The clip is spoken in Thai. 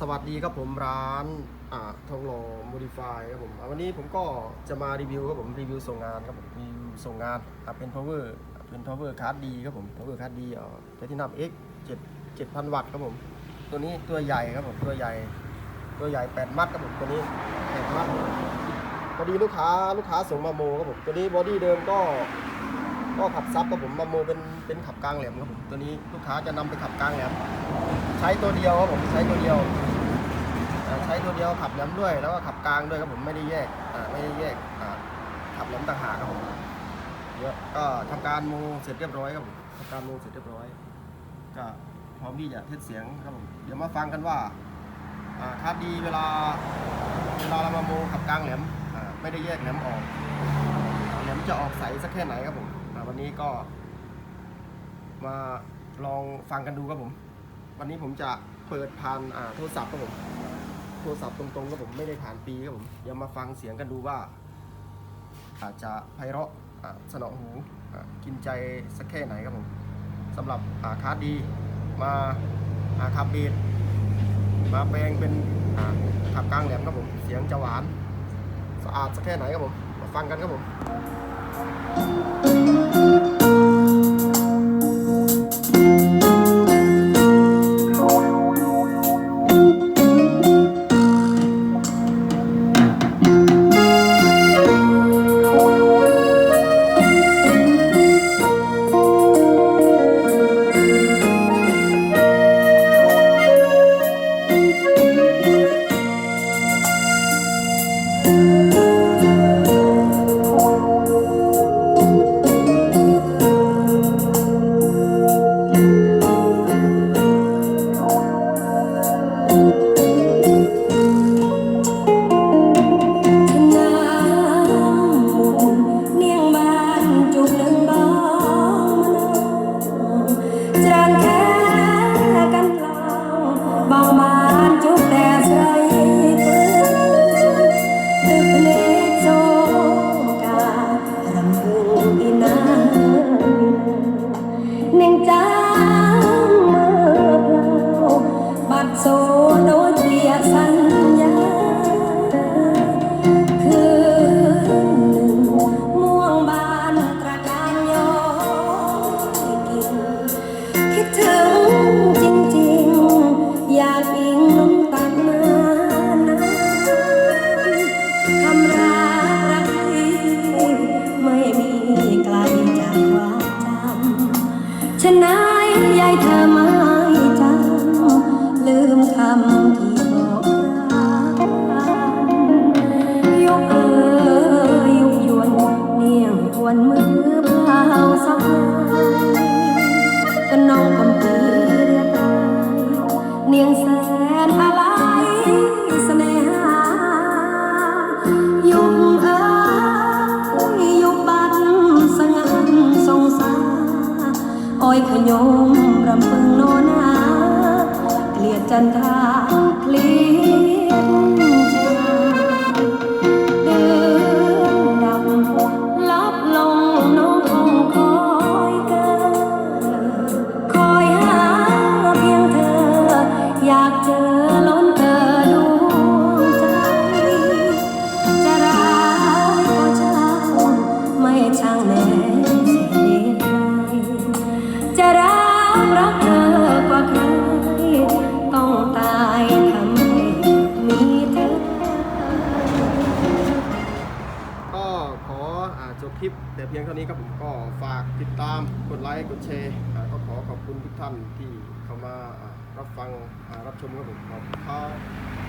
สวัสดีครับผมร้านทองหล่อโมดิฟายครับผมวันนี้ผมก็จะมารีวิวครับผมรีวิวส่งงานครับผมรีวิวส่งงานเป็น power เป็น power card ดีครับผม power card ดีอ่าแพทินัม X 7 7,000 วัตต์ครับผม ตัวนี้ตัวใหญ่ครับผมตัวใหญ่ ตัวใหญ่ 8 มัดครับผมตัวนี้8มัดพอดีลูกค้าลูกค้าส่งมาโมครับผมตัวนี้บอดี้เดิมก็ก็ขับซับครับผมมาโมเป็นเป็นขับกลางแหลมครับผมตัวนี้ลูกค้าจะนำไปขับกลางแหลม ใช้ตัวเดียวครับผมใช้ตัวเดียวใช้ตัวเดียวขับแหลมด้วยแล้วก็ขับกลางด้วยครับผมไม่ได้แยกไม่ได้แยกขับแหลมต่างหากครับผมเดี๋ยวก็ทำการโมเสร็จเรียบร้อยครับผมทำการโมเสร็จเรียบร้อย ก็พร้อมที่จะเทสเสียงครับผมเดี๋ยวมาฟังกันว่าอ่าดีเวลาเวลาเรามาโมขับกลางแหลมไม่ได้แยกแหลมออกแหลมจะออกใสสักแค่ไหนครับผมวันนี้ก็มาลองฟังกันดูครับผม วันนี้ผมจะเปิดผ่านอ่าโทรศัพท์ครับผม โทรศัพท์ตรงๆครับผมไม่ได้ผ่านปีครับผม เดี๋ยวมาฟังเสียงกันดูว่า อาจจะไพเราะสนองหูกินใจสักแค่ไหนครับผมสำหรับอาคาร์ดดีมาอาขับเบสมาแปลงเป็นขับกลางแหลมครับผม เสียงจะหวาน สะอาดสักแค่ไหนครับผม มาฟังกันครับผม ฉะนั้นยายเธอไม่จำลืมคำที่ ขยมรำพึงโนนาเกลียดจันทราเคลียดใจเดือนดำลับลงน้องคงคอยเกินคอยหาเพียงเธอ อยากเจอล้นเธอดวงใจ จะรักก็ช่างไม่ช่างแม้ เพียงเท่านี้ครับผมก็ฝากติดตามกดไลค์กดแชร์ก็ขอขอบคุณทุกท่านที่เข้ามารับฟังรับชมครับผมขอบคุณครับ